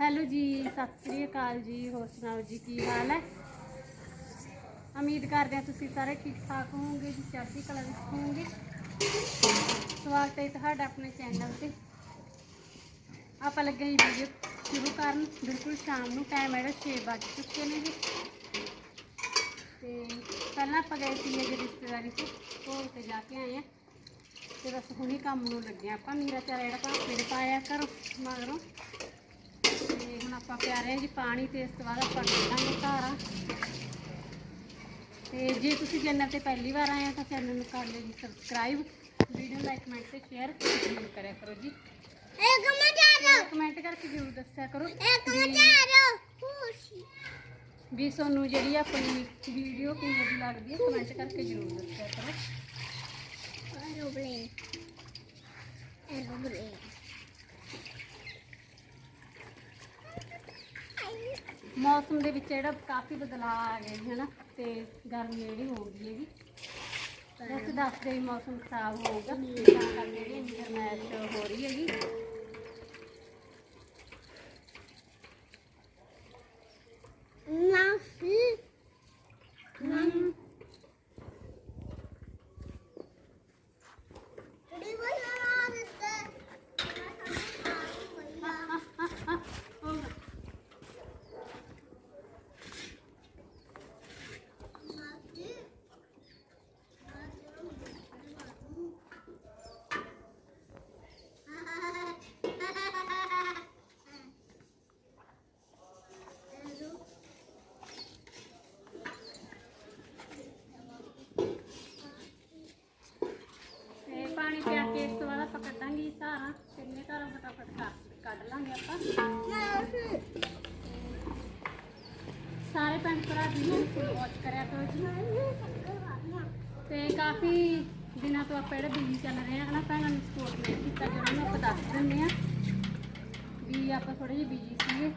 Hello ਜੀ, ਸਤਿ ਸ੍ਰੀ ਅਕਾਲ ਜੀ, ਹੋਰ ਸੁਣਾਓ ਜੀ, ਕੀ ਹਾਲ ਹੈ? ਉਮੀਦ ਕਰਦੇ ਹਾਂ ਤੁਸੀਂ ਸਾਰੇ ਠੀਕ ਠਾਕ ਹੋਵੋਗੇ, ਜੀ ਚੜ੍ਹਦੀ ਕਲਾ ਵਿੱਚ ਹੋਵੋਗੇ। ਸਵਾਗਤ ਹੈ ਤੁਹਾਡਾ ਆਪਣੇ ਚੈਨਲ ਤੇ। ਆਪਾਂ ਲੱਗੇ ਜੀ ਵੀਡੀਓ ਸ਼ੁਰੂ ਕਰਨ। ਬਿਲਕੁਲ ਸ਼ਾਮ ਨੂੰ ਟਾਈਮ ਹੈਗਾ 6 ਵੱਜ ਚੁੱਕੇ ਨੇ ਜੀ। ਤੇ ਪਹਿਲਾਂ ਆਪਾਂ ਗਏ ਸੀ ਜੀ ਰਿਸ਼ਤੇਦਾਰੀ 'ਚ ਭੋਗ ਤੇ ਜਾ ਕੇ ਆਏ ਆ ਤੇ ਬਸ ਹੁਣੀ ਕੰਮ ਨੂੰ ਲੱਗੇ ਹਾਂ ਆਪਾਂ। ਮੇਰਾ ਚਾਰਾ ਜਿਹੜਾ ਭਾਪੇ ਦੇ ਪਾਇਆ ਕਰੋ ਮਗਰੋਂ ਆਪਾਂ ਪਿਆ ਰਹੇ ਜੀ ਪਾਣੀ ਤੇ ਇਸ ਤੋਂ ਬਾਅਦ ਆਪਾਂ ਕੱਢਾਂਗੇ ਧਾਰਾਂ। ਤੇ ਜੇ ਤੁਸੀਂ ਚੈਨਲ ਤੇ ਪਹਿਲੀ ਵਾਰ ਆਏ ਆ ਤਾਂ ਚੈਨਲ ਨੂੰ ਕਰ ਲਿਓ ਜੀ ਸਬਸਕ੍ਰਾਈਬ ਵੀਡੀਓ ਲਾਈਕ ਕਮੈਂਟ ਤੇ ਸ਼ੇਅਰ ਜ਼ਰੂਰ ਕਰਿਆ ਕਰੋ ਜੀ। ਇੱਕ ਕਮੈਂਟ ਕਰਕੇ ਜ਼ਰੂਰ ਦੱਸਿਆ ਕਰੋ। ਇੱਕ ਵੀ- ਮਜ਼ਾਰੋ ਖੁਸ਼ੀ ਵੀ ਤੁਹਾਨੂੰ ਜਿਹੜੀ ਆਪਣੀ ਵੀਡੀਓ ਕਿਵੇਂ ਦੀ ਲੱਗਦੀ ਹੈ ਕਮੈਂਟ ਕਰਕੇ ਜ਼ਰੂਰ ਦੱਸਿਆ ਕਰੋ। ਮੌਸਮ ਦੇ ਵਿੱਚ ਜਿਹੜਾ ਕਾਫੀ ਬਦਲਾਅ ਆ ਗਿਆ ਜੀ ਨਾ ਤੇ ਗਰਮੀ ਜਿਹੜੀ ਹੋ ਗਈ ਹੈਗੀ। ਵੈਸੇ ਦੱਸਦੇ ਹੀ ਮੌਸਮ ਖਰਾਬ ਹੋਊਗਾ ਤਾਂ ਕਰਕੇ ਜਿਹੜੀ ਗਰਮੈਸ਼ ਹੋ ਰਹੀ ਹੈਗੀ ਨਾਫੀ ਕੁੜੀ ਬਣਾ ਦਿੱਤੇ ਤੇ ਪਾਣੀ ਪਿਆ ਕੇ ਇਸ ਤੋਂ ਬਾਅਦ ਆਪਾਂ ਕੱਢਾਂਗੇ ਜੀ ਧਾਰਾਂ ਕਿੰਨੇ ਧਾਰਾਂ ਫਟਾਫਟ ਕੱਢ- ਕੱਢ ਲਾਂਗੇ ਆਪਾਂ ਸਾਰੇ ਭੈਣ ਭਰਾ ਦੀ ਵਾਚ ਕਰਿਆ ਕਰੋ ਜੀ ਤੇ ਕਾਫੀ ਦਿਨਾਂ ਤੋਂ ਆਪਾਂ ਜਿਹੜੇ ਬਿਜ਼ੀ ਚੱਲ ਰਹੇ ਆ ਹਨਾ, ਭੈਣਾਂ ਨੂੰ ਸਪੋਰਟ ਨਹੀਂ ਕੀਤਾ ਜਿਹੜਾ ਨੂੰ ਆਪਾਂ ਦੱਸ ਦਿੰਦੇ ਆ ਵੀ ਆਪਾਂ ਥੋੜੇ ਜਿਹੇ ਬਿਜ਼ੀ ਸੀਗੇ।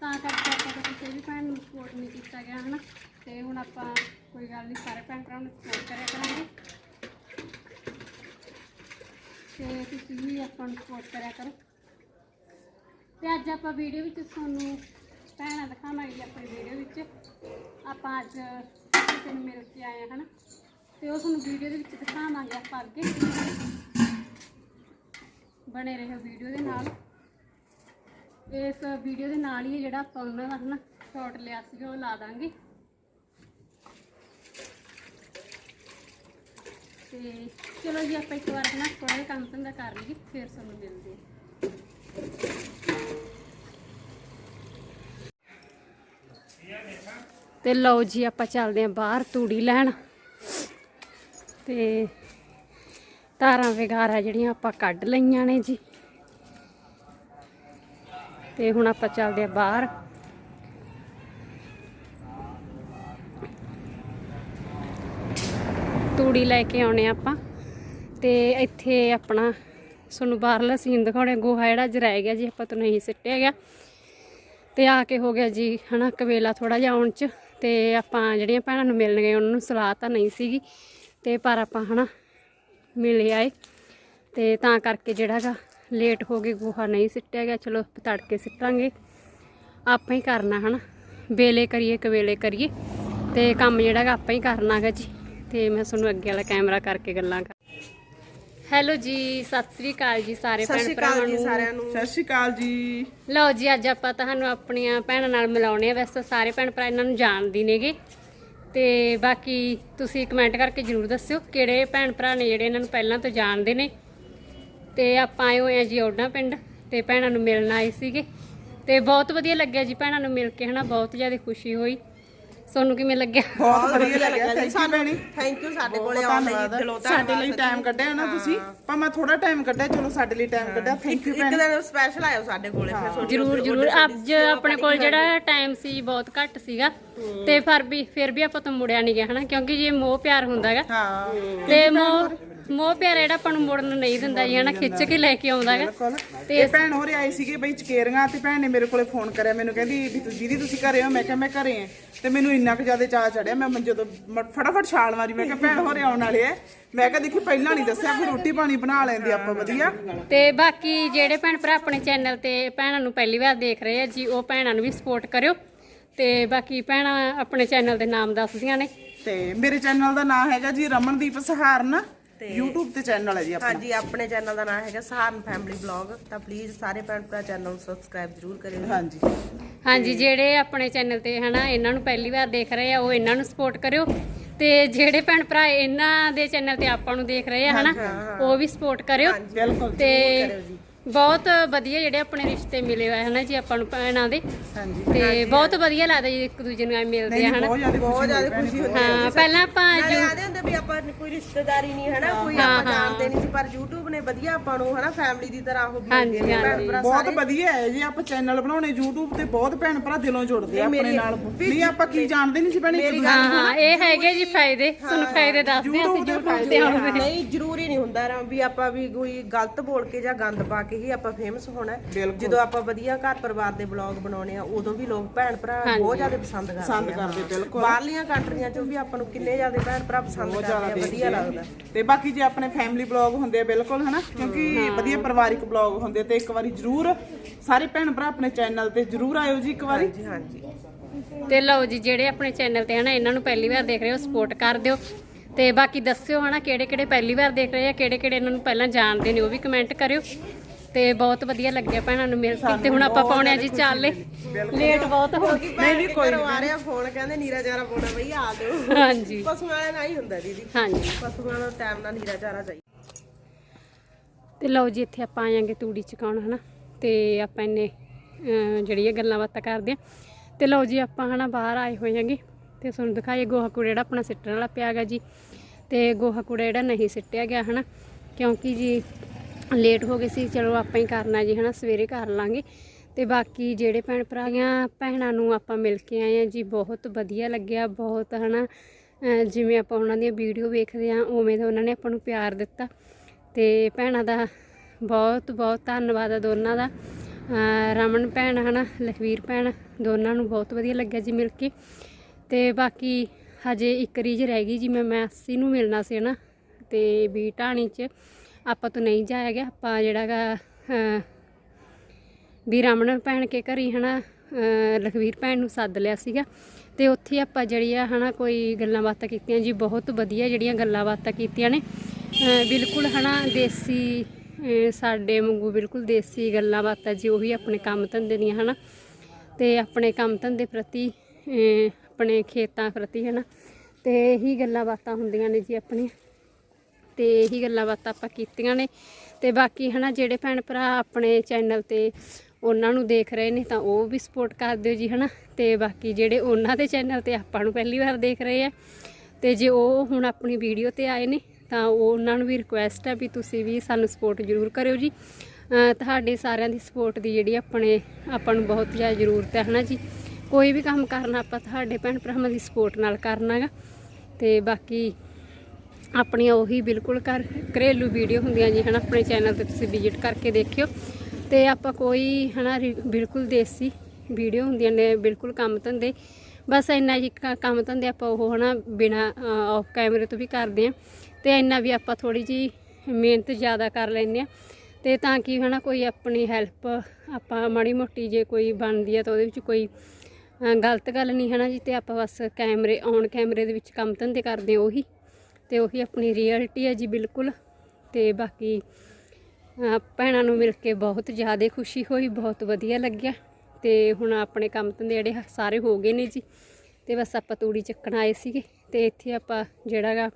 ਤਾਂ ਕਰਕੇ ਆਪਾਂ ਕਿਸੇ ਵੀ ਭੈਣ ਨੂੰ ਸਪੋਰਟ ਨਹੀਂ ਕੀਤਾ ਗਿਆ, ਹਨਾ। ਤੇ ਹੁਣ ਆਪਾਂ ਕੋਈ ਗੱਲ ਨਹੀਂ, ਸਾਰੇ ਭੈਣ ਭਰਾਵਾਂ ਨੂੰ ਸਪੋਰਟ ਕਰਿਆ ਕਰਾਂਗੇ। ਤੇ ਤੁਸੀਂ ਵੀ ਆਪਾਂ ਨੂੰ ਸਪੋਰਟ ਕਰਿਆ ਕਰੋ। ਤੇ ਅੱਜ ਆਪਾਂ ਵੀਡੀਓ ਵਿੱਚ ਤੁਹਾਨੂੰ ਭੈਣਾਂ ਦਿਖਾਵਾਂਗੇ ਆਪਣੀ ਵੀਡੀਓ ਵਿੱਚ। ਆਪਾਂ ਅੱਜ ਕਿਸੇ ਨੂੰ ਮਿਲ ਕੇ ਆਏ ਹਾਂ ਹਨਾ? ਤੇ ਉਹ ਤੁਹਾਨੂੰ ਵੀਡੀਓ ਦੇ ਵਿੱਚ ਦਿਖਾਵਾਂਗੇ ਆਪਾਂ ਅੱਗੇ। ਬਣੇ ਰਹੋ ਵੀਡੀਓ ਦੇ ਨਾਲ। ਇਸ ਵੀਡੀਓ ਦੇ ਨਾਲ ਹੀ ਜਿਹੜਾ ਆਪਾਂ ਉਹਨਾਂ ਦਾ, ਹਨਾ ਸ਼ਾਟ ਲਿਆ ਸੀਗਾ, ਉਹ ਲਾ ਦਾਂਗੇ। ਤੇ ਚਲੋ ਜੀ, ਆਪਾਂ ਇੱਕ ਵਾਰ ਨਾ ਥੋੜਾ ਕੰਮ ਧੰਦਾ ਕਰ ਲਈਏ, ਫਿਰ ਤੁਹਾਨੂੰ ਮਿਲਦੇ ਹਾਂ। ਤੇ ਲਓ ਜੀ, ਆਪਾਂ ਚੱਲਦੇ ਆਂ ਬਾਹਰ ਤੂੜੀ ਲੈਣ। ਤੇ ਧਾਰਾਂ ਵਗੈਰਾ ਜਿਹੜੀਆਂ ਆਪਾਂ ਕੱਢ ਲਈਆਂ ਨੇ ਜੀ। ਤੇ ਹੁਣ ਆਪਾਂ ਚੱਲਦੇ ਆਂ ਬਾਹਰ। ਤੂੜੀ ਲੈ ਕੇ ਆਉਣੇ ਆਪਾਂ। ਤੇ ਇੱਥੇ ਆਪਣਾ ਤੁਹਾਨੂੰ ਬਾਹਰਲਾ ਸੀਨ ਦਿਖਾਉਣੇ ਗੋਹਾ ਜਿਹੜਾ ਅੱਜ ਗਿਆ ਜੀ, ਆਪਾਂ ਤੋਂ ਨਹੀਂ ਸਿੱਟਿਆ ਗਿਆ। ਤੇ ਆ ਕੇ ਹੋ ਗਿਆ ਜੀ, ਹਨਾ, ਕਵੇਲਾ ਥੋੜਾ ਜਿਹਾ ਆਉਣ ਚ। ਤੇ ਆਪਾਂ ਜਿਹੜੀਆਂ ਭੈਣਾਂ ਨੂੰ ਮਿਲਣ ਗਏ, ਉਹਨਾਂ ਨੂੰ ਸਲਾਹ ਤਾਂ ਨਹੀਂ ਸੀਗੀ। ਤੇ ਪਰ ਆਪਾਂ ਹਨਾ ਮਿਲੇ ਆਏ। ਤੇ ਤਾਂ ਕਰਕੇ ਜਿਹੜਾਗਾ ਲੇਟ ਹੋ ਗਏ, ਗੋਹਾ ਨਹੀਂ ਸਿੱਟਿਆ ਗਿਆ। ਚਲੋ ਤੜਕੇ ਸਿੱਟਾਂਗੇ। ਆਪਾਂ ਹੀ ਕਰਨਾ ਹਨਾ। ਵੇਲੇ ਕਰੀਏ ਕਵੇਲੇ ਕਰੀਏ। ਤੇ ਕੰਮ ਜਿਹੜਾਗਾ ਆਪਾਂ ਹੀ ਕਰਨਾ ਗਾ ਜੀ। ਤੇ ਮੈਂ ਤੁਹਾਨੂੰ ਅੱਗੇ ਵਾਲਾ ਕੈਮਰਾ ਕਰਕੇ ਗੱਲਾਂ ਕਰ ਹੈਲੋ ਜੀ ਸਤਿ ਸ੍ਰੀ ਅਕਾਲ ਜੀ ਸਾਰੇ ਸਤਿ ਭੈਣ ਸ਼੍ਰੀ ਭਰਾਵਾਂ ਅਕਾਲ ਜੀ ਨੂੰ। ਸਾਰਿਆਂ ਨੂੰ। ਸਤਿ ਸ਼੍ਰੀ ਅਕਾਲ ਜੀ। ਲਓ ਜੀ ਅੱਜ ਆਪਾਂ ਤੁਹਾਨੂੰ ਆਪਣੀਆਂ ਭੈਣਾਂ ਨਾਲ ਮਿਲਾਉਣੇ ਆ। ਵੈਸੇ ਤਾਂ ਸਾਰੇ ਭੈਣ ਭਰਾ ਇਹਨਾਂ ਨੂੰ ਜਾਣਦੇ ਨੇਗੇ। ਤੇ ਬਾਕੀ ਤੁਸੀਂ ਕਮੈਂਟ ਕਰਕੇ ਜਰੂਰ ਦੱਸਿਓ ਕਿਹੜੇ ਭੈਣ ਭਰਾ ਨੇ ਜਿਹੜੇ ਇਹਨਾਂ ਨੂੰ ਪਹਿਲਾਂ ਤੋਂ ਜਾਣਦੇ ਨੇ। ਤੇ ਆਪਾਂ ਆਏ ਹੋਏ ਆ ਜੀ ਓਡਾ ਪਿੰਡ ਤੇ ਭੈਣਾਂ ਨੂੰ ਮਿਲਣ ਆਏ ਸੀਗੇ। ਤੇ ਬਹੁਤ ਵਧੀਆ ਲੱਗਿਆ ਜੀ ਭੈਣਾਂ ਨੂੰ ਮਿਲ ਕੇ ਹਨਾ? ਬਹੁਤ ਜ਼ਿਆਦਾ ਖੁਸ਼ੀ ਹੋਈ। ਤੁਹਾਨੂੰ ਕਿਵੇਂ ਲੱਗਿਆ? ਬਹੁਤ ਵਧੀਆ ਲੱਗਿਆ। ਜੀ ਸਾਨੂੰ ਥੈਂਕ ਯੂ ਸਾਡੇ ਕੋਲੇ ਆਉਣ ਲਈ ਦਿਲੋਂ ਸਾਡੇ ਲਈ ਟਾਈਮ ਕੱਢਿਆ ਨਾ ਤੁਸੀਂ। ਭਾਵੇਂ ਥੋੜਾ ਟਾਈਮ ਕੱਢਿਆ ਚਲੋ ਸਾਡੇ ਲਈ ਟਾਈਮ ਕੱਢਿਆ। ਥੈਂਕ ਯੂ ਇੱਕ ਦਿਨ ਸਪੈਸ਼ਲ ਆਇਓ ਸਾਡੇ ਕੋਲੇ ਫਿਰ ਜਰੂਰ ਜਰੂਰ। ਅੱਜ ਆਪਣੇ ਕੋਲ ਜਿਹੜਾ ਟਾਈਮ ਸੀ ਬਹੁਤ ਘੱਟ ਸੀਗਾ। ਤੇ ਫਿਰ ਵੀ ਫਿਰ ਵੀ ਆਪਾਂ ਤੋਂ ਮੁੜਿਆ ਨਹੀਂ ਗਿਆ ਹਨਾ? ਕਿਉਂਕਿ ਜੇ ਮੋਹ ਪਿਆਰ ਹੁੰਦਾ ਹੈਗਾ। ਹਾਂ। ਤੇ ਮੋਹ ਮੋਹ ਪਿਆਰ ਜਿਹੜਾ ਆਪਾਂ ਨੂੰ ਮੁੜਨ ਨਹੀਂ ਦਿੰਦਾ ਜੀ ਹਨਾ? ਖਿੱਚ ਕੇ ਲੈ ਕੇ ਆਉਂਦਾ ਹੈਗਾ ਬਿਲਕੁਲ। ਤੇ ਭੈਣ ਹੋਰੇ ਆਏ ਸੀਗੇ ਬਈ ਚਕੇਰੀਆਂ ਤੇ ਭੈਣ ਨੇ ਮੇਰੇ ਕੋਲੇ ਫੋਨ ਕਰਿਆ ਮੈਨੂੰ ਕਹਿੰਦੀ ਵੀ ਤੁਸੀਂ ਦੀਦੀ ਤੁਸੀਂ ਘਰੇ ਹੋ ਮੈਂ ਕਿਹਾ ਮੈਂ ਘਰੇ ਆ ਤੇ ਮੈਨੂੰ ਇੰਨਾ ਕੁ ਜ਼ਿਆਦਾ ਚਾਹ ਚੜਿਆ ਮੈਂ ਮੰਜੇ ਤੋਂ ਮ- ਫਟਾਫਟ ਛਾਲ ਮਾਰੀ ਮੈਂ ਕਿਹਾ ਭੈਣ ਹੋਰੇ ਆਉਣ ਵਾਲੇ ਐ। ਮੈਂ ਕਿਹਾ ਦੇਖੀ ਪਹਿਲਾਂ ਨਹੀਂ ਦੱਸਿਆ ਫਿਰ ਰੋਟੀ ਪਾਣੀ ਬਣਾ ਲੈਂਦੇ ਆਪਾਂ ਵਧੀਆ। ਤੇ ਬਾਕੀ ਜਿਹੜੇ ਭੈਣ ਭਰਾ ਆਪਣੇ ਚੈਨਲ ਤੇ ਭੈਣਾਂ ਨੂੰ ਪਹਿਲੀ ਵਾਰ ਦੇਖ ਰਹੇ ਆ ਜੀ ਉਹ ਭੈਣਾਂ ਨੂੰ ਵੀ ਸਪੋਰਟ ਕਰਿਓ। ਤੇ ਬਾਕੀ ਭੈਣਾਂ ਆਪਣੇ ਚੈਨਲ ਦੇ ਨਾਮ ਦੱਸਦੀਆਂ ਨੇ। ਤੇ ਮੇਰੇ ਚੈਨਲ ਦਾ ਨਾਮ ਹੈਗਾ ਜੀ ਰਮਨਦੀਪ ਸਹਾਰਨ। YouTube ਤੇ ਚੈਨਲ ਹੈ ਜੀ ਆਪਣਾ। ਹਾਂਜੀ ਆਪਣੇ ਚੈਨਲ ਦਾ ਨਾਮ ਹੈਗਾ ਸਹਾਰਨ ਫੈਮਿਲੀ ਬਲੌਗ ਤਾਂ ਪਲੀਜ਼ ਸਾਰੇ ਭੈਣ ਭਰਾ ਚੈਨਲ ਨੂੰ ਸਬਸਕ੍ਰਾਈਬ ਜ਼ਰੂਰ ਕਰਿਓ ਹਾਂਜੀ। ਹਾਂਜੀ ਜਿਹੜੇ ਆਪਣੇ ਚੈਨਲ ਤੇ ਹਨਾ ਇਹਨਾਂ ਨੂੰ ਪਹਿਲੀ ਵਾਰ ਦੇਖ ਰਹੇ ਆ ਉਹ ਇਹਨਾਂ ਨੂੰ ਸਪੋਰਟ ਕਰਿਓ। ਤੇ ਜਿਹੜੇ ਭੈਣ ਭਰਾ ਇਹਨਾਂ ਦੇ ਚੈਨਲ ਤੇ ਆਪਾਂ ਨੂੰ ਦੇਖ ਰਹੇ ਆ ਹਨਾ ਉਹ ਵੀ ਸਪੋਰਟ ਕਰਿਓ। ਬਿਲਕੁਲ ਤੇ ਬਹੁਤ ਵਧੀਆ ਜਿਹੜੇ ਆਪਣੇ ਰਿਸ਼ਤੇ ਮਿਲੇ ਹੋਏ ਹਨਾ ਜੀ ਆਪਾਂ ਨੂੰ ਭੈਣਾਂ ਦੇ। ਹਾਂਜੀ ਤੇ ਬਹੁਤ ਵਧੀਆ ਲੱਗਦਾ ਜੀ ਇੱਕ ਦੂਜੇ ਨੂੰ ਐ ਮਿਲਦੇ ਆ ਹਨਾ। ਬਹੁਤ ਜ਼ਿਆਦਾ ਬਹੁਤ ਜ਼ਿਆਦਾ ਖੁਸ਼ੀ ਹੁੰਦੀ ਹਾਂ। ਪਹਿਲਾਂ ਆਪਾਂ ਨਾਲੇ ਆਦੇ ਹੁੰਦੇ ਵੀ ਆਪਾਂ ਕੋਈ ਰਿਸ਼ਤੇਦਾਰੀ ਨਹੀਂ ਹਨਾ ਕੋਈ ਆਪਾਂ ਜਾਣਦੇ ਨਹੀਂ ਸੀ ਪਰ YouTube ਨੇ ਵਧੀਆ ਆਪਾਂ ਨੂੰ ਹਨਾ ਫੈਮਿਲੀ ਦੀ ਤਰ੍ਹਾਂ ਉਹ ਬਣਦੇ ਨੇ ਭੈਣ ਭਰਾ ਬਹੁਤ ਵਧੀਆ ਹੈ ਜੀ ਆਪਾਂ ਚੈਨਲ ਬਣਾਉਣੇ YouTube ਤੇ ਬਹੁਤ ਭੈਣ ਭਰਾ ਦਿਲੋਂ ਜੁੜਦੇ ਆ ਆਪਣੇ ਨਾਲ। ਨਹੀਂ ਆਪਾਂ ਕੀ ਜਾਣਦੇ ਨਹੀਂ ਸੀ ਭੈਣੇ ਇੱਕ ਦੂਜੇ ਹਾਂ ਹਾਂ ਇਹ ਹੈਗੇ ਜੀ ਫਾਇਦੇ ਤੁਹਾਨੂੰ ਫਾਇਦੇ ਦੱਸਦੇ ਆ ਅਸੀਂ ਜੋ ਫਾਇਦੇ ਆਉਂਦੇ ਨਹੀਂ ਜ਼ਰੂਰੀ ਨਹੀਂ ਹੁੰਦਾ ਰਾ ਵੀ ਆਪਾਂ ਵੀ ਕੋਈ ਗਲਤ ਬੋਲ ਕੇ ਜਾਂ ਗੰਦ ਪਾ ਕੇ ਹੀ ਆਪਾਂ ਫੇਮਸ ਹੋਣਾ। ਜਦੋਂ ਆਪਾਂ ਵਧੀਆ ਘਰ ਪਰਿਵਾਰ ਦੇ ਬਲੌਗ ਬਣਾਉਣੇ ਆ ਉਦੋਂ ਵੀ ਲੋਕ ਭੈਣ ਭਰਾ ਬਹੁਤ ਜ਼ਿਆਦਾ ਪਸੰਦ ਕਰਦੇ ਪਸੰਦ ਕਰਦੇ ਬਿਲਕੁਲ। ਬਾਹਰਲੀਆਂ ਕੰਟਰੀਆਂ ਚੋਂ ਵੀ ਆਪਾਂ ਨੂੰ ਕਿੰਨੇ ਜ਼ਿਆਦਾ ਭੈਣ ਭਰਾ ਪਸੰਦ ਕਰਦੇ ਆ ਵਧੀਆ ਲੱਗਦਾ। ਤੇ ਬਾਕੀ ਜੇ ਆਪਣੇ ਫੈਮਿਲੀ ਬਲੌਗ ਹੁੰਦੇ ਆ ਬਿਲਕੁਲ ਹਨਾ? ਕਿਉਂਕਿ ਵਧੀਆ ਪਰਿਵਾਰਿਕ ਬਲੌਗ ਹੁੰਦੇ ਤੇ ਇੱਕ ਵਾਰੀ ਜਰੂਰ ਸਾਰੇ ਭੈਣ ਭਰਾ ਆਪਣੇ ਚੈਨਲ ਤੇ ਜਰੂਰ ਆਇਓ ਜੀ ਇੱਕ ਵਾਰੀ। ਜੀ ਹਾਂਜੀ। ਤੇ ਲਓ ਜੀ ਜਿਹੜੇ ਆਪਣੇ ਚੈਨਲ ਤੇ ਹਨਾ ਇਹਨਾਂ ਨੂੰ ਪਹਿਲੀ ਵਾਰ ਦੇਖ ਰਹੇ ਹੋ ਸਪੋਰਟ ਕਰ ਦਿਓ। ਤੇ ਬਾਕੀ ਦੱਸਿਓ ਹਨਾ ਕਿਹੜੇ ਕਿਹੜੇ ਪਹਿਲੀ ਵਾਰ ਦੇਖ ਰਹੇ ਆ ਕਿਹੜੇ ਕਿਹੜੇ ਇਹਨਾਂ ਨੂੰ ਪਹਿਲਾਂ ਜਾਣਦੇ ਨੇ ਉਹ ਵੀ ਕਮੈਂਟ ਕਰਿਓ। ਤੇ ਬਹੁਤ ਵਧੀਆ ਲੱਗਿਆ ਭੈਣਾਂ ਨੂੰ ਮਿਲ ਕੇ ਤੇ ਹੁਣ ਆਪਾਂ ਪਾਉਣੇ ਆ ਜੀ ਚਾਲੇ ਲੇਟ ਬਹੁਤ ਹੋ ਗਏ ਨਹੀਂ ਨਹੀਂ ਕੋਈ ਆ ਰਿਹਾ ਫੋਨ ਕਹਿੰਦੇ ਨੀਰਾ ਚਾਰਾ ਪਾਉਣਾ ਬਈ ਆ ਜਾਓ। ਹਾਂਜੀ। ਪਸ਼ੂਆਂ ਵਾਲਾ ਨਹੀਂ ਹੁੰਦਾ ਦੀਦੀ। ਹਾਂਜੀ। ਪਸ਼ੂਆਂ ਦਾ ਟਾਈਮ ਨਾਲ ਨੀਰਾ ਚਾਰਾ ਚਾਹੀਦਾ। ਤੇ ਲਓ ਜੀ ਇੱਥੇ ਆਪਾਂ ਆਵਾਂਗੇ ਤੂੜੀ ਚਕਾਉਣ ਹਨਾ? ਤੇ ਆਪਾਂ ਇੰਨੇ ਅਹ, ਜਿਹੜੀ ਇਹ ਗੱਲਾਂ ਬਾਤਾਂ ਕਰਦੇ ਆ। ਤੇ ਲਓ ਜੀ ਆਪਾਂ ਹਨਾ ਬਾਹਰ ਆਏ ਹੋਏ ਆਂਗੇ ਤੇ ਤੁਹਾਨੂੰ ਦਿਖਾਈਏ ਗੋਹਾ ਕੂੜਾ ਜਿਹੜਾ ਆਪਣਾ ਸਿੱਟਣ ਵਾਲਾ ਪਿਆ ਗਾ ਜੀ। ਤੇ ਗੋਹਾ ਕੂੜਾ ਜਿਹੜਾ ਨਹੀਂ ਸਿੱਟਿਆ ਗਿਆ ਹਨਾ? ਕਿਉਂਕਿ ਜੀ ਲੇਟ ਹੋ ਗਏ ਸੀ ਚਲੋ ਆਪਾਂ ਹੀ ਕਰਨਾ ਜੀ ਹਨਾ ਸਵੇਰੇ ਕਰ ਲਾਂਗੇ। ਤੇ ਬਾਕੀ ਜਿਹੜੇ ਭੈਣ ਭਰਾਆਂ ਭੈਣਾਂ ਨੂੰ ਆਪਾਂ ਮਿਲ ਕੇ ਆਏ ਆ ਜੀ ਬਹੁਤ ਵਧੀਆ ਲੱਗਿਆ ਬਹੁਤ ਹਨਾ ਅਹ, ਜਿਵੇਂ ਆਪਾਂ ਉਹਨਾਂ ਦੀਆਂ ਵੀਡੀਓ ਵੇਖਦੇ ਆ ਉਵੇਂ ਦਾ ਉਹਨਾਂ ਨੇ ਆਪਾਂ ਨੂੰ ਪਿਆਰ ਦਿੱਤਾ। ਤੇ ਭੈਣਾਂ ਦਾ ਬਹੁਤ ਬਹੁਤ ਧੰਨਵਾਦ ਆ ਦੋਨਾਂ ਦਾ। ਰਮਨ ਭੈਣ ਹਨਾ ਲਖਵੀਰ ਭੈਣ ਦੋਨਾਂ ਨੂੰ ਬਹੁਤ ਵਧੀਆ ਲੱਗਿਆ ਜੀ ਮਿਲ ਕੇ। ਤੇ ਬਾਕੀ ਹਜੇ ਇੱਕ ਰੀਜ ਰਹਿ ਗਈ ਜੀ ਮੈਂ ਮੈਸੀ ਨੂੰ ਮਿਲਣਾ ਸੀ ਹਨਾ ਤੇ ਵੀ ਢਾਣੀ 'ਚ। ਆਪਾਂ ਤੋਂ ਨਹੀਂ ਜਾਇਆ ਗਿਆ। ਆਪਾਂ ਜਿਹੜਾ ਗਾ ਵੀ ਰਮਨ ਭੈਣ ਕੇ ਘਰੀ ਹਨਾ, ਅਹ, ਲਖਵੀਰ ਭੈਣ ਨੂੰ ਸੱਦ ਲਿਆ ਸੀਗਾ। ਤੇ ਉੱਥੇ ਆਪਾਂ ਜਿਹੜੀ ਆ ਹਨਾ, ਕੋਈ ਗੱਲਾਂ ਬਾਤਾਂ ਕੀਤੀਆਂ ਜੀ, ਬਹੁਤ ਵਧੀਆ ਜਿਹੜੀਆਂ ਗੱਲਾਂ ਬਾਤਾਂ ਕੀਤੀਆਂ ਨੇ। ਅਹ, ਬਿਲਕੁਲ ਹਨਾ, ਦੇਸੀ ਸਾਡੇ ਵਾਂਗੂ ਬਿਲਕੁਲ ਦੇਸੀ ਗੱਲਾਂ ਬਾਤਾਂ ਜੀ, ਉਹੀ ਆਪਣੇ ਕੰਮ ਧੰਦੇ ਦੀਆਂ ਹਨਾ। ਤੇ ਆਪਣੇ ਕੰਮ ਧੰਦੇ ਪ੍ਰਤੀ ਆਪਣੇ ਖੇਤਾਂ ਪ੍ਰਤੀ ਹਨਾ, ਤੇ ਇਹੀ ਗੱਲਾਂ ਬਾਤਾਂ ਹੁੰਦੀਆਂ ਨੇ ਜੀ ਆਪਣੀਆਂ। ਤੇ ਇਹੀ ਗੱਲਾਂ ਬਾਤਾਂ ਆਪਾਂ ਕੀਤੀਆਂ ਨੇ। ਤੇ ਬਾਕੀ ਹਨਾ, ਜਿਹੜੇ ਭੈਣ ਭਰਾ ਆਪਣੇ ਚੈਨਲ ਤੇ ਉਹਨਾਂ ਨੂੰ ਦੇਖ ਰਹੇ ਨੇ ਤਾਂ ਉਹ ਵੀ ਸਪੋਰਟ ਕਰ ਦਿਓ ਜੀ ਹਨਾ। ਤੇ ਬਾਕੀ ਜਿਹੜੇ ਉਹਨਾਂ ਦੇ ਚੈਨਲ ਤੇ ਆਪਾਂ ਨੂੰ ਪਹਿਲੀ ਵਾਰ ਦੇਖ ਰਹੇ ਆ, ਤੇ ਜੇ ਉਹ ਹੁਣ ਆਪਣੀ ਵੀਡੀਓ ਤੇ ਆਏ ਨੇ, ਤਾਂ ਉਹ ਉਹਨਾਂ ਨੂੰ ਵੀ ਰਿਕੁਐਸਟ ਹੈ ਵੀ ਤੁਸੀਂ ਵੀ ਸਾਨੂੰ ਸਪੋਰਟ ਜ਼ਰੂਰ ਕਰਿਓ ਜੀ। ਤੁਹਾਡੇ ਸਾਰਿਆਂ ਦੀ ਸਪੋਰਟ ਦੀ ਜਿਹੜੀ ਆਪਣੇ, ਆਪਾਂ ਨੂੰ ਬਹੁਤ ਜ਼ਿਆਦਾ ਜ਼ਰੂਰਤ ਹੈ ਹਨਾ ਜੀ। ਕੋਈ ਵੀ ਕੰਮ ਕਰਨਾ ਆਪਾਂ ਤੁਹਾਡੇ ਭੈਣ ਭਰਾਵਾਂ ਦੀ ਸਪੋਰਟ ਨਾਲ ਕਰਨਾ ਗਾ। ਤੇ ਬਾਕੀ ਆਪਣੀਆਂ ਉਹੀ ਬਿਲਕੁਲ ਘਰ ਘਰੇਲੂ ਵੀਡੀਓ ਹੁੰਦੀਆਂ ਜੀ, ਹਨਾ, ਆਪਣੇ ਚੈਨਲ ਤੇ ਤੁਸੀਂ ਵਿਜ਼ਿਟ ਕਰਕੇ ਦੇਖਿਓ। ਤੇ ਆਪਾਂ ਕੋਈ, ਹਨਾ, ਰੀ- ਬਿਲਕੁਲ ਦੇਸੀ ਵੀਡੀਓ ਹੁੰਦੀਆਂ ਨੇ, ਬਿਲਕੁਲ ਕੰਮ ਧੰਦੇ। ਬਸ ਇੰਨਾ ਜੀ ਕ- ਕੰਮ ਧੰਦੇ ਆਪਾਂ ਉਹ, ਹਨਾ, ਬਿਨਾ ਆਫ ਕੈਮਰੇ ਤੋਂ ਵੀ ਕਰਦੇ ਆ ਤੇ ਇੰਨਾ ਵੀ ਆਪਾਂ ਥੋੜੀ ਜੀ ਮਿਹਨਤ ਜ਼ਿਆਦਾ ਕਰ ਲੈਂਦੇ ਆ ਤੇ ਤਾਂ ਕਿ, ਹਨਾ, ਕੋਈ ਆਪਣੀ ਹੈਲਪ ਆਪਾਂ ਮਾੜੀ ਮੋਟੀ ਜੇ ਕੋਈ ਬਣਦੀ ਆ ਤਾਂ ਉਹਦੇ ਵਿੱਚ ਕੋਈ ਗਲਤ ਗੱਲ ਨਹੀਂ, ਹਨਾ ਜੀ। ਤੇ ਆਪਾਂ ਬਸ ਕੈਮਰੇ ਔਨ ਕੈਮਰੇ ਦੇ ਵਿੱਚ ਕੰਮ ਧੰਦੇ ਕਰਦੇ ਆ ਉਹੀ। ਤੇ ਉਹੀ ਆਪਣੀ ਰਿਐਲਿਟੀ ਹੈ ਜੀ ਬਿਲਕੁਲ। ਤੇ ਬਾਕੀ ਭੈਣਾਂ ਨੂੰ ਮਿਲ ਕੇ ਬਹੁਤ ਜ਼ਿਆਦਾ ਖੁਸ਼ੀ ਹੋਈ, ਬਹੁਤ ਵਧੀਆ ਲੱਗਿਆ। ਤੇ ਹੁਣ ਆਪਣੇ ਕੰਮ ਧੰਦੇ ਜਿਹੜੇ ਸਾਰੇ ਹੋ ਗਏ ਨੇ ਜੀ। ਤੇ ਬਸ ਆਪਾਂ ਤੂੜੀ ਚੱਕਣ ਆਏ ਸੀਗੇ। ਤੇ ਇੱਥੇ ਆਪਾਂ ਜਿਹੜਾ ਗਾ,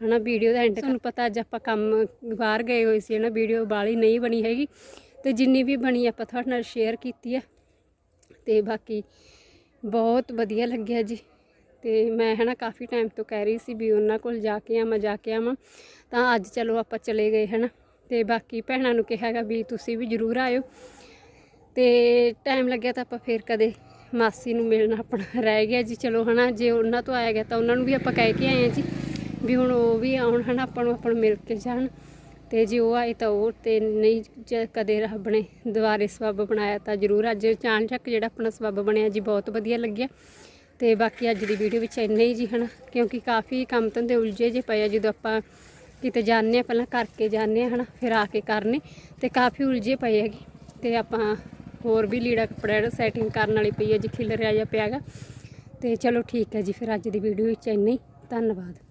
ਹਨਾ ਵੀਡੀਓ ਦਾ ਐਂਡ ਤੁਹਾਨੂੰ ਪਤਾ ਅੱਜ ਆਪਾਂ ਕੰਮ ਬਾਹਰ ਗਏ ਹੋਏ ਸੀ, ਹਨਾ ਵੀਡੀਓ ਬਾਲੀ ਨਹੀਂ ਬਣੀ ਹੈਗੀ। ਤੇ ਜਿੰਨੀ ਵੀ ਬਣੀ ਆਪਾਂ ਤੁਹਾਡੇ ਨਾਲ ਸ਼ੇਅਰ ਕੀਤੀ ਹੈ। ਤੇ ਬਾਕੀ ਬਹੁਤ ਵਧੀਆ ਲੱਗਿਆ ਜੀ। ਤੇ ਮੈਂ ਹਨਾ ਕਾਫੀ ਟਾਈਮ ਤੋਂ ਕਹਿ ਰਹੀ ਸੀ ਵੀ ਉਹਨਾਂ ਕੋਲ ਜਾ ਕੇ ਆਵਾਂ, ਜਾ ਕੇ ਆਵਾਂ। ਤਾਂ ਅੱਜ ਚਲੋ ਆਪਾਂ ਚਲੇ ਗਏ ਹਨਾ। ਤੇ ਬਾਕੀ ਭੈਣਾਂ ਨੂੰ ਕਿਹਾਗਾ ਵੀ ਤੁਸੀਂ ਵੀ ਜ਼ਰੂਰ ਆਇਓ। ਤੇ ਟਾਈਮ ਲੱਗਿਆ ਤਾਂ ਆਪਾਂ ਫੇਰ ਕਦੇ ਮਾਸੀ ਨੂੰ ਮਿਲਣਾ ਆਪਣਾ ਰਹਿ ਗਿਆ ਜੀ। ਚਲੋ ਹਨਾ, ਜੇ ਉਹਨਾਂ ਤੋਂ ਆਇਆ ਗਿਆ ਤਾਂ ਉਹਨਾਂ ਨੂੰ ਵੀ ਆਪਾਂ ਕਹਿ ਕੇ ਆਏ ਆ ਜੀ ਵੀ ਹੁਣ ਉਹ ਵੀ ਆਉਣ ਹਨਾ, ਆਪਾਂ ਨੂੰ ਆਪਾਂ ਨੂੰ ਮਿਲ ਕੇ ਜਾਣ। ਤੇ ਜੇ ਉਹ ਆਏ ਤਾਂ ਉਹ ਤੇ ਨਹੀਂ ਜੇ ਕਦੇ ਰੱਬ ਨੇ ਦੁਬਾਰੇ ਸਬੱਬ ਬਣਾਇਆ ਤਾਂ ਜ਼ਰੂਰ ਅੱਜ ਚਾਣਚੱਕ ਜਿਹੜਾ ਆਪਣਾ ਸਬੱਬ ਬਣਿਆ ਜੀ, ਬਹੁਤ ਵਧੀਆ ਲੱਗਿਆ। ਤੇ ਬਾਕੀ ਅੱਜ ਦੀ ਵੀਡੀਓ ਵਿੱਚ ਇੰਨਾ ਹੀ ਜੀ ਹਨਾ, ਕਿਉਂਕਿ ਕਾਫੀ ਕੰਮ ਧੰਦੇ ਉਲਝੇ ਜੇ ਪਏ ਆ, ਜਦੋਂ ਆਪਾਂ ਕਿਤੇ ਜਾਂਦੇ ਆ, ਪਹਿਲਾਂ ਕਰਕੇ ਜਾਂਦੇ ਆ ਹਨਾ, ਫਿਰ ਆ ਕੇ ਕਰਨੇ, ਤੇ ਕਾਫੀ ਉਲਝੇ ਪਏ ਹੈਗੇ। ਤੇ ਆਪਾਂ ਹੋਰ ਵੀ ਲੀੜਾ ਕੱਪੜਾ ਜਿਹੜਾ ਸੈਟਿੰਗ ਕਰਨ ਵਾਲੀ ਪਈ ਹੈ ਜੀ ਖਿਲ ਰਿਹਾ ਜਾਂ ਪਿਆਗਾ ਤੇ ਚਲੋ ਠੀਕ ਹੈ ਜੀ, ਫਿਰ ਅੱਜ ਦੀ ਵੀਡੀਓ ਵਿੱਚ ਇੰਨਾ ਹੀ, ਧੰਨਵਾਦ।